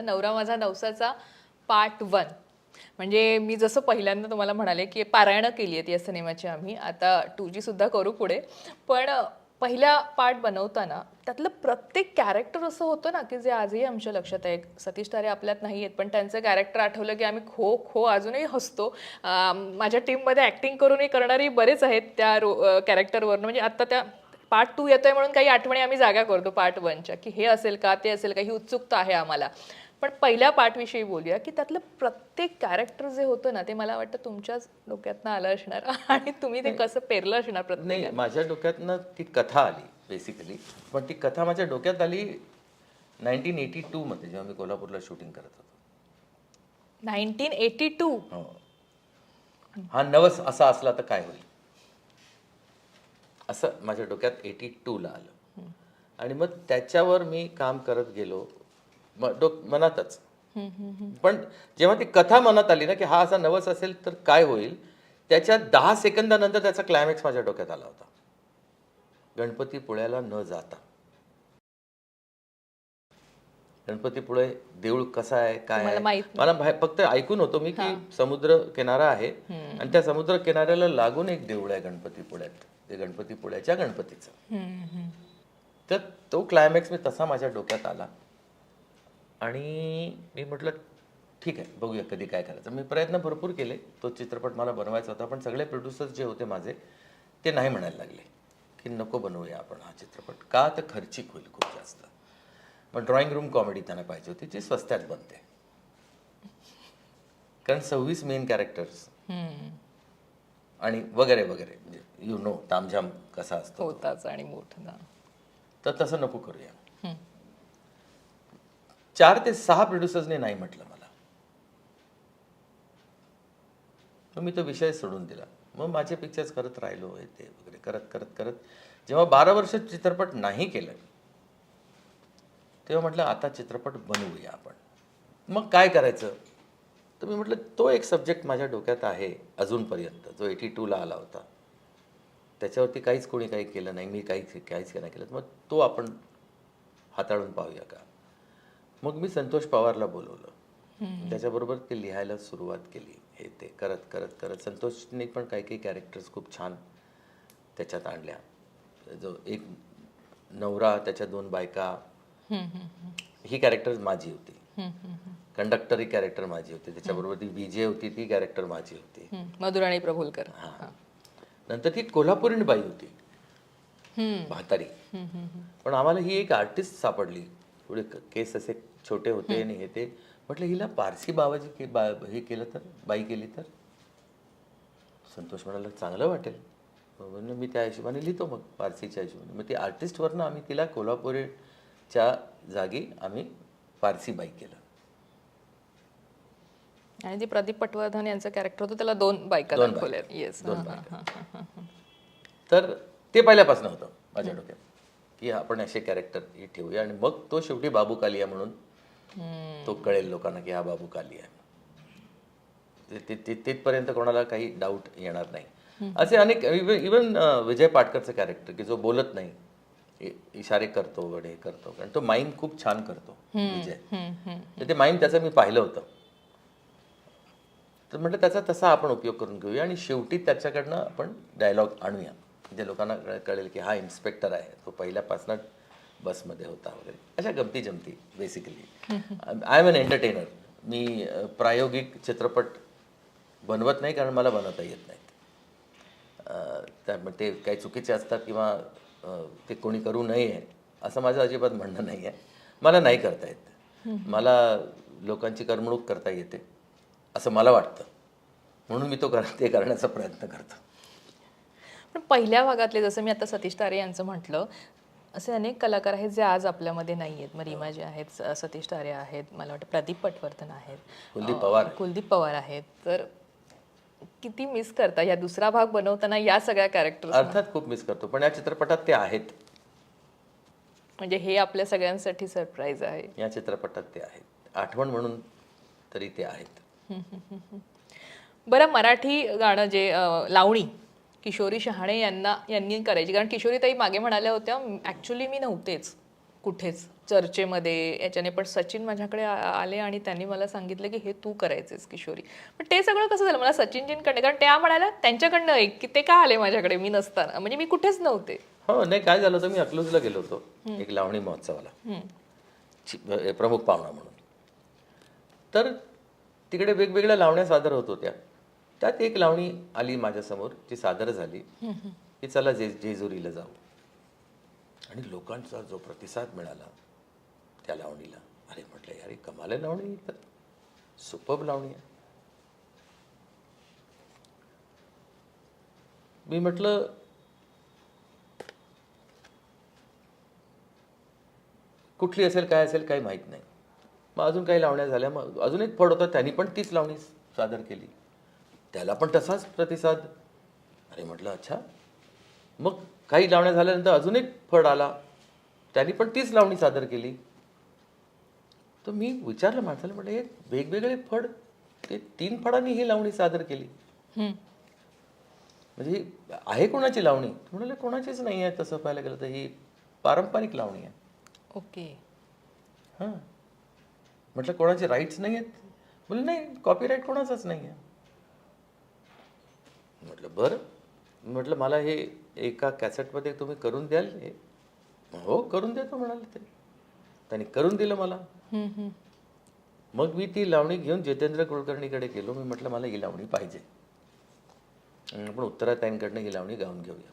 नवरा माझा नवसाचा part one म्हणजे मी जसं पहिल्यांदा तुम्हाला म्हणाले की पारायणं केली आहेत या सिनेमाची आम्ही. आता टू जी सुद्धा करू पुढे. पण पहिला पार्ट बनवताना त्यातलं प्रत्येक कॅरेक्टर असं होतं ना की जे आजही आमच्या लक्षात आहे. सतीश तारे आपल्यात नाही आहेत पण त्यांचं कॅरेक्टर आठवलं की आम्ही खो खो अजूनही हसतो. माझ्या टीममध्ये ॲक्टिंग करूनही करणारी बरेच आहेत त्या रो कॅरेक्टरवरनं म्हणजे आत्ता त्या पार्ट टू येतोय म्हणून काही आठवणी आम्ही जागा करतो पार्ट वनच्या की हे असेल का ते असेल का ही उत्सुकता आहे आम्हाला. पण पहिल्या पार्टविषयी बोलूया की त्यातलं प्रत्येक कॅरेक्टर जे होतं ना ते मला वाटतं तुमच्याच डोक्यातनं आलं असणार. आणि तुम्ही ते कसं पेरलं असणार प्रत्येक नाही माझ्या डोक्यातनं ती कथा आली बेसिकली पण ती कथा माझ्या डोक्यात आली नाईन्टीन एटी टूमध्ये जेव्हा मी कोल्हापूरला शूटिंग करत होतो. नाईन्टीन एटी टू हो. हा नवस असा असला तर काय होईल? असं माझ्या डोक्यात एटी टूला आलं. आणि मग त्याच्यावर मी काम करत गेलो. डोक मनातच. पण जेव्हा ती कथा मनात आली ना की हा असा नवस असेल तर काय होईल? त्याच्या दहा सेकंदानंतर त्याचा क्लायमॅक्स माझ्या डोक्यात आला होता. गणपतीपुळ्याला न जाता. गणपतीपुळे देऊळ कसा आहे काय मला आहे फक्त ऐकून होतो मी की समुद्र किनारा आहे. आणि त्या समुद्र किनाऱ्याला लागून एक देऊळ आहे गणपतीपुळ्यात ते गणपतीपुळ्याच्या गणपतीचं. तर तो क्लायमॅक्स मी तसा माझ्या डोक्यात आला. आणि मी म्हटलं ठीक आहे बघूया कधी काय करायचं. मी प्रयत्न भरपूर केले. तो चित्रपट मला बनवायचा होता पण सगळे प्रोड्युसर्स जे होते माझे ते नाही म्हणायला लागले की नको बनवूया आपण हा चित्रपट. का तर खर्चिक होईल खूप जास्त. मग ड्रॉइंग रूम कॉमेडी त्यांना पाहिजे होती जी स्वस्त्यात बनते. कारण सव्वीस मेन कॅरेक्टर्स आणि वगैरे वगैरे म्हणजे यू नो तामझाम कसा असतो होताच आणि मोठं तर तसं नको करूया. चार ते सहा प्रोड्युसर्सने नाही म्हटलं मला. मग मी तो विषय सोडून दिला. मग माझे पिक्चर्स करत राहिलो हे ते वगैरे करत करत करत. जेव्हा बारा वर्ष चित्रपट नाही केलं तेव्हा म्हटलं आता चित्रपट बनवूया आपण. मग काय करायचं? तर मी म्हटलं तो एक सब्जेक्ट माझ्या डोक्यात आहे अजूनपर्यंत. जो एटी टूला आला होता. त्याच्यावरती काहीच कोणी काही केलं नाही. मी काहीच काहीच नाही केलं. मग तो आपण हाताळून पाहूया का? मग मी संतोष पवारला बोलवलं. त्याच्याबरोबर ते लिहायला सुरुवात केली. हे ते करत करत करत. संतोषने पण काही काही कॅरेक्टर्स खूप छान त्याच्यात आणल्या. जो एक नवरा त्याच्या दोन बायका ही कॅरेक्टर माझी होती. कंडक्टर ही कॅरेक्टर माझी होती. त्याच्याबरोबर ती विजय होती ती कॅरेक्टर माझी होती. मधुराणी प्रभुलकर. हा. नंतर ती कोल्हापुरीण बाई होती. म्हातारी. पण आम्हाला ही एक आर्टिस्ट सापडली. थोडे केस असे छोटे होते आणि हे ते. म्हटलं हिला पारसी बाबाजी के बा हे केलं तर? बाई केली तर? संतोष म्हणाला चांगलं वाटेल. मग म्हणलं मी त्या हिशोबाने लिहितो मग पारसीच्या हिशोबाने. मग ती आर्टिस्टवरनं आम्ही तिला कोल्हापुरीच्या जागी आम्ही पारसी बाई केलं. आणि जे प्रदीप पटवर्धन यांचं कॅरेक्टर होतं त्याला दोन बायका दोन दाखवल्या. येस दोन बायका. तर ते पहिल्यापासून होतं माझ्या डोक्यात की आपण असे कॅरेक्टर ठेवूया आणि मग तो शेवटी बाबू कालिया म्हणून तो कळेल लोकांना की हा बाबू कालिया आहे. तिथपर्यंत कोणाला काही डाऊट येणार नाही. असे अनेक इवन विजय पाटकरचं कॅरेक्टर की जो बोलत नाही इशारे करतो हे करतो कारण तो माईम खूप छान करतो विजय. तर ते माईम त्याचं मी पाहिलं होतं. तर म्हटलं त्याचा तसा आपण उपयोग करून घेऊया आणि शेवटी त्याच्याकडनं आपण डायलॉग आणूया. म्हणजे लोकांना कळ- कळेल की हा इन्स्पेक्टर आहे तो पहिल्यापासून बसमध्ये होता वगैरे. अशा गमती जमती basically I am an entertainer मी प्रायोगिक चित्रपट बनवत नाही कारण मला बनवता येत नाहीत. त्यामुळे ते काही चुकीचे असतात किंवा ते कोणी करू नये असं माझं अजिबात म्हणणं नाही आहे मला नाही करता येत. मला लोकांची करमणूक करता येते असं मला वाटतं. म्हणून मी तो कर ते करण्याचा प्रयत्न करतो. पण पहिल्या भागातले जसं मी आता सतीश तारे यांचं म्हटलं असे अनेक कलाकार आहेत जे आज आपल्यामध्ये नाही आहेत. मग रीमा जे आहेत सतीश तारे आहेत मला वाटतं प्रदीप पटवर्धन आहेत. कुलदीप पवार. कुलदीप पवार आहेत. तर किती मिस करता या दुसरा भाग बनवताना या सगळ्या कॅरेक्टर अर्थात खूप मिस करतो. पण या चित्रपटात ते आहेत. म्हणजे हे आपल्या सगळ्यांसाठी सरप्राईज आहे. या चित्रपटात ते आहेत. आठवण म्हणून तरी ते आहेत. बरं मराठी गाणं जे लावणी किशोरी शहाणे यांना यांनी करायची. कारण किशोरी ताई मागे म्हणाल्या होत्या ॲक्च्युली मी नव्हतेच कुठेच चर्चेमध्ये. याच्याने पण सचिन माझ्याकडे आले आणि त्यांनी मला सांगितलं की हे तू करायचेस किशोरी. पण ते सगळं कसं झालं? मला सचिनजींकडे कारण त्या म्हणाल्या त्यांच्याकडनं एक की ते का आले माझ्याकडे? मी नसताना. म्हणजे मी कुठेच नव्हते. हो नाही काय झालं होतं? मी अकलूजला गेलो होतो. एक लावणी महोत्सवाला. प्रमुख पाहुणा म्हणून. तर तिकडे वेगवेगळ्या लावण्या सादर होत होत्या. त्यात एक लावणी आली माझ्यासमोर जी सादर झाली. की चला जे जेजुरीला जाऊ. आणि लोकांचा जो प्रतिसाद मिळाला त्या लावणीला. अरे म्हटलं यार कमाल लावणी तर सुपब लावणी आहे. मी म्हटलं कुठली असेल काय असेल काही माहीत नाही. मग अजून काही लावण्या झाल्या. मग अजून एक फड होता त्यांनी पण तीच लावणी सादर केली. त्याला पण तसाच प्रतिसाद. अरे म्हटलं अच्छा. मग काही लावण्या झाल्यानंतर अजून एक फड आला. त्यांनी पण तीच लावणी सादर केली. तर मी विचारलं माणसाला म्हटलं हे वेगवेगळे फड ते तीन फडांनी ही लावणी सादर केली. म्हणजे आहे कोणाची लावणी? म्हणाले कोणाचीच नाही आहे तसं पाहायला गेलं तर ही पारंपरिक लावणी आहे. ओके. हां. म्हटलं कोणाचे राईट्स नाही आहेत? बोले नाही कॉपीराईट कोणाचाच नाही आहे. म्हटलं बरं. म्हटलं मला हे एका कॅसेटमध्ये तुम्ही करून द्याल हे? हो करून देतो म्हणाले ते. त्यांनी करून दिलं मला. मग मी ती लावणी घेऊन जितेंद्र कुलकर्णीकडे गेलो. मी म्हटलं मला ही लावणी पाहिजे. आपण उत्तराताईंकडनं ही लावणी गाऊन घेऊया.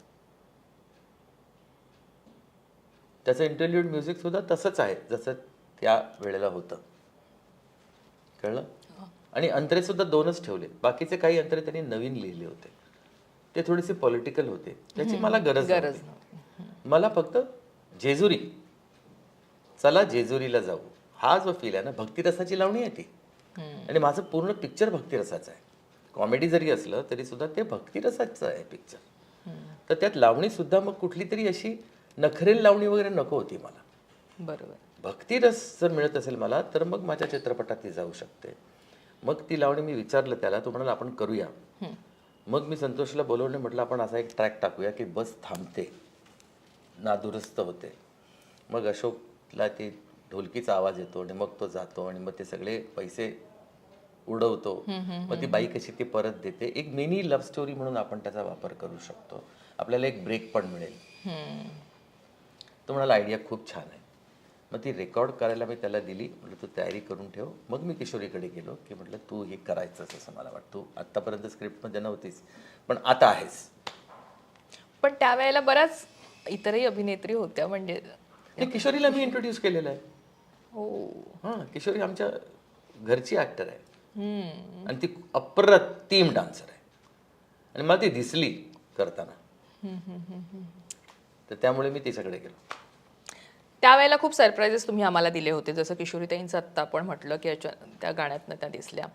त्याचं इंटरल्यूड म्युझिक सुद्धा तसंच आहे जसं त्या वेळेला होतं. कळलं? आणि अंतरे सुद्धा दोनच ठेवले. बाकीचे काही अंतरे त्यांनी नवीन लिहिले होते. ते थोडेसे पॉलिटिकल होते. त्याची मला गरज गरज नव्हती. मला फक्त जेजुरी. चला जेजुरीला जाऊ. हा जो फील आहे ना भक्तिरसाची लावणी आहे ती. आणि माझं पूर्ण पिक्चर भक्तिरसाचं आहे. कॉमेडी जरी असलं तरी सुद्धा ते भक्तिरसाचं आहे पिक्चर तर त्यात लावणी सुद्धा मग कुठली तरी अशी नखरेल लावणी वगैरे नको होती मला. बरोबर. भक्तिरस जर मिळत असेल मला तर मग माझ्या चित्रपटात ती जाऊ शकते. मग ती लावणी मी विचारलं त्याला तो म्हणाला आपण करूया. मग मी संतोषला बोलवणे म्हटलं आपण असा एक ट्रॅक टाकूया की बस थांबते. नादुरुस्त होते. मग अशोकला ते ढोलकीचा आवाज येतो आणि मग तो जातो आणि मग ते सगळे पैसे उडवतो. मग ती बाई कशी ती परत देते. एक मिनी लव्ह स्टोरी म्हणून आपण त्याचा वापर करू शकतो. आपल्याला एक ब्रेक पण मिळेल. तो म्हणाला आयडिया खूप छान आहे. मग ती रेकॉर्ड करायला मी त्याला दिली. म्हटलं तू तयारी करून ठेव. मग मी किशोरीकडे गेलो की म्हटलं तू हे करायचंच असं मला वाटतं. तू आत्तापर्यंत स्क्रिप्टमध्ये नव्हतीस पण आता आहेस. पण त्यावेळेला बऱ्याच इतरही अभिनेत्री होत्या म्हणजे किशोरीला मी इंट्रोड्यूस केलेलं आहे. हो. हां किशोरी आमच्या घरची ॲक्टर आहे. आणि ती अप्रतिम डान्सर आहे. आणि मला ती दिसली करताना. तर त्यामुळे मी तिच्याकडे गेलो. त्यावेळेला खूप सरप्राईजेस तुम्ही आम्हाला दिले होते. जसं किशोरीताईंचं आत्ता आपण म्हटलं की याच्या त्या गाण्यातनं त्या दिसल्या.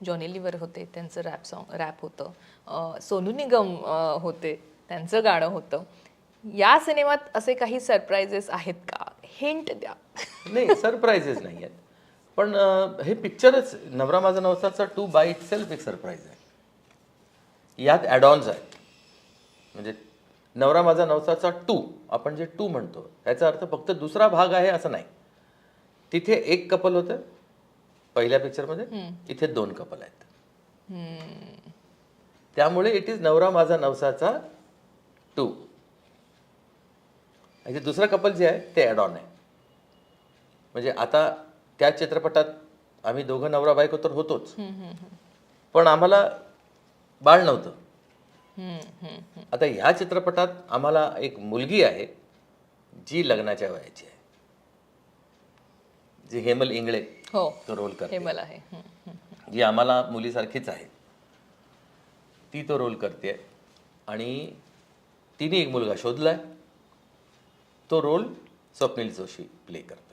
जॉनी लिव्हर होते त्यांचं रॅप सॉन्ग रॅप होतं. सोनू निगम होते त्यांचं गाणं होतं. या सिनेमात असे काही सरप्राईजेस आहेत का? हिंट द्या. नाही सरप्राईजेस नाही आहेत. पण हे पिक्चरच Navra Maza Navsacha two by itself एक सरप्राईज आहे. यात ॲडॉन्स आहेत. म्हणजे नवरा माझा नवसाचा टू आपण जे टू म्हणतो याचा अर्थ फक्त दुसरा भाग आहे असं नाही. तिथे एक कपल होतं पहिल्या पिक्चरमध्ये इथे दोन कपल आहेत. त्यामुळे इट इज नवरा माझा नवसाचा टू. आणि दुसरं कपल जे आहे ते ॲडॉन आहे. म्हणजे आता त्या चित्रपटात आम्ही दोघं नवरा बायको तर होतोच पण आम्हाला बाळ नव्हतं. आता ह्या चित्रपटात आम्हाला एक मुलगी आहे जी लग्नाच्या वयाची आहे. जी हेमल इंगळे हो तो रोल करते. हे मला आहे. जी आम्हाला मुलीसारखीच आहे. ती तो रोल करते आणि तिने एक मुलगा शोधलाय. तो रोल स्वप्नील जोशी प्ले करतोय